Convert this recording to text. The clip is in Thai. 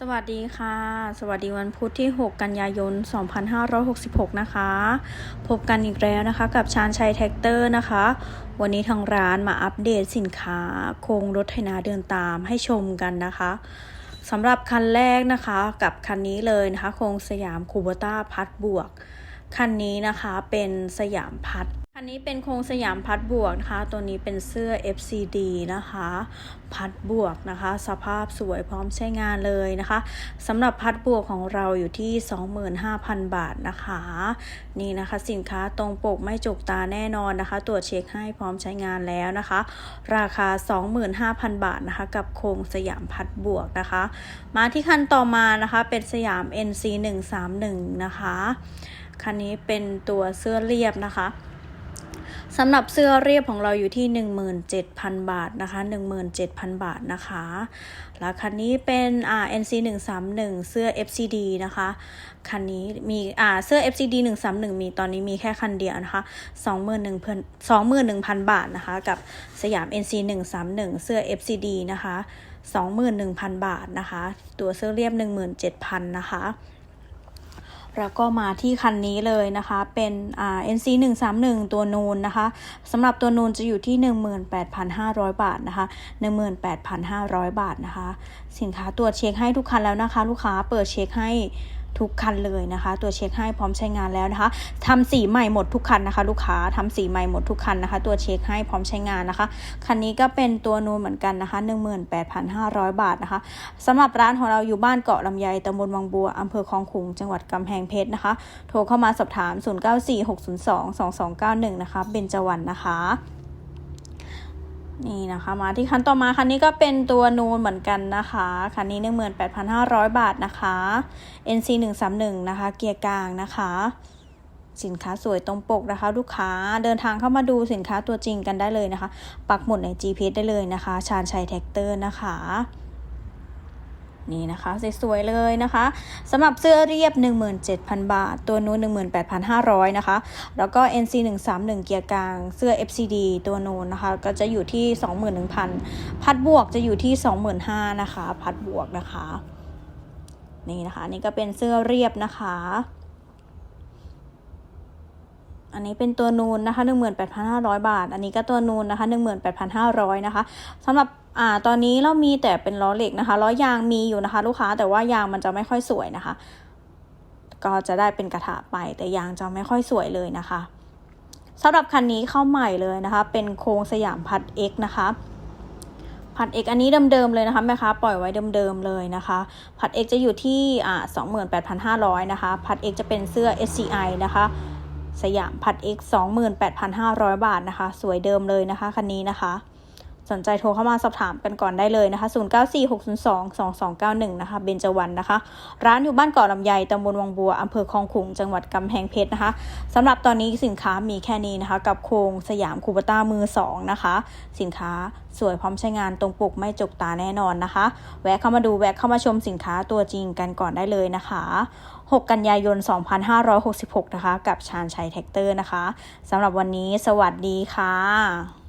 สวัสดีค่ะ สวัสดีวันพุธที่ 6 กันยายน 2566 นะคะ พบกันอีกแล้วนะคะ กับชาญชัยแท็กเตอร์นะคะ วันนี้ทางร้านมาอัปเดตสินค้า โครงรถไถนาเดินตามให้ชมกันนะคะสำหรับคันแรกนะคะกับคันนี้เลยนะคะ โครงสยามคูบต้าพัดบวก คันนี้นะคะเป็นสยามพัด คันนี้เป็นโครงสยามพัดบวกนะคะ ตัวนี้เป็นเสื้อ FCD นะคะ พัดบวกนะคะ สภาพสวยพร้อมใช้งานเลยนะคะสำหรับพัดบวกของเราอยู่ที่ 25,000 บาทนะคะ นี่นะคะสินค้าตรงปกไม่จกตาแน่นอนนะคะ ตรวจเช็คให้พร้อมใช้งานแล้วนะคะ ราคา 25,000 บาทนะคะ กับโครงสยามพัดบวกนะคะ มาที่คันต่อมานะคะ เป็นสยาม NC 131นะคะคันนี้เป็นตัวเสื้อเรียบนะคะ สำหรับเสื้อเรียบของเราอยู่ที่ 17,000 บาทนะคะ 17,000 บาทนะคะแล้วคันนี้เป็นอ่า NC 131เสื้อ FCD นะคะ คันนี้มีอ่าเสื้อ FCD 131 มีตอนนี้มีแค่คันเดียวนะคะ21,000 21,000 บาทนะคะ กับสยาม NC 131เสื้อ FCD นะคะ 21,000 บาทนะคะ ตัวเสื้อเรียบ 17,000 นะคะ แล้วก็มาที่คันนี้เลยนะคะ เป็นอ่า NC 1 3 1ตัวนูนนะคะสำหรับตัวนูนจะอยู่ที่ 18,500 บาทนะคะ 18,500 บาทนะคะ สินค้าตรวจเช็คให้ทุกคันแล้วนะคะ ลูกค้าเปิดเช็คให้ ทุกคันเลยนะคะ ตัวเช็คให้พร้อมใช้งานแล้วนะคะทำสีใหม่หมดทุกคันนะคะ ลูกค้าทำสีใหม่หมดทุกคันนะคะ ตัวเช็คให้พร้อมใช้งานนะคะ คันนี้ก็เป็นตัวนูนเหมือนกันนะคะ 18,500 บาทนะคะสำหรับร้านของเราอยู่บ้านเกาะลำไยตำบลวังบัวอำเภอคลองขุงจังหวัดกำแพงเพชรนะคะ โทรเข้ามาสอบถาม 0946022291 นะคะเบญจวรรณนะคะ นี่นะคะมาที่คันต่อมาคันนี้ก็เป็นตัวนูนเหมือนกันนะคะคันนี้ 18,500 บาทนะคะ NC 131นะคะ เกียร์กลางนะคะ สินค้าสวยตรงปกนะคะ ลูกค้าเดินทางเข้ามาดูสินค้าตัวจริงกันได้เลยนะคะ ปักหมุดใน GPS ได้เลยนะคะ ชาญชัยแท็กเตอร์นะคะ นี่นะคะสวยๆเลยนะคะสำหรับเสื้อเรียบ 17,000 บาท ตัวนู้น18,500 นะคะ แล้วก็ NC 131เกียร์กลางเสื้อ FCD ตัวนู้นนะคะ ก็จะอยู่ที่ 21,000 พัดบวกจะอยู่ที่ 25,000นะคะ พัดบวกนะคะ นี่นะคะ นี่ก็เป็นเสื้อเรียบนะคะอันนี้เป็นตัวนูนนะคะ18,500บาท อันนี้ก็ตัวนูนนะคะ18,500นะคะสำหรับ อ่าตอนนี้เรามีแต่เป็นล้อเหล็กนะคะล้อยางมีอยู่นะคะ ลูกค้าแต่ว่ายางมันจะไม่ค่อยสวยนะคะ ก็จะได้เป็นกระถาไปแต่ยางจะไม่ค่อยสวยเลยนะคะสำหรับคันนี้เข้าใหม่เลยนะคะ เป็นโครงสยามพัด X นะคะพัด X อันนี้เดิมๆเลยนะคะแม่ค้าปล่อยไว้เดิมๆเลยนะคะพัด X จะอยู่ที่อ่า28,500นะคะพัด X จะเป็นเสื้อ SCI นะคะ สยามพัด X 28,500 บาทนะคะ สวยเดิมเลยนะคะคันนี้นะคะ สนใจโทรเข้ามาสอบถามกันก่อนได้เลยนะคะ 0946022291 นะคะ เบญจวรรณนะคะ ร้านอยู่บ้านเกาะลำไยตำบลวังบัวอำเภอคลองขุง จังหวัดกำแพงเพชรนะคะสำหรับตอนนี้สินค้ามีแค่นี้นะคะ กับโครงสยามคูปต้ามือ 2 นะคะ สินค้าสวยพร้อมใช้งานตรงปกไม่จกตาแน่นอนนะคะ แวะเข้ามาดูแวะเข้ามาชมสินค้าตัวจริงกันก่อนได้เลยนะคะ6 กันยายน 2566 นะคะ กับชาญชัยแท็กเตอร์นะคะสำหรับวันนี้สวัสดีค่ะ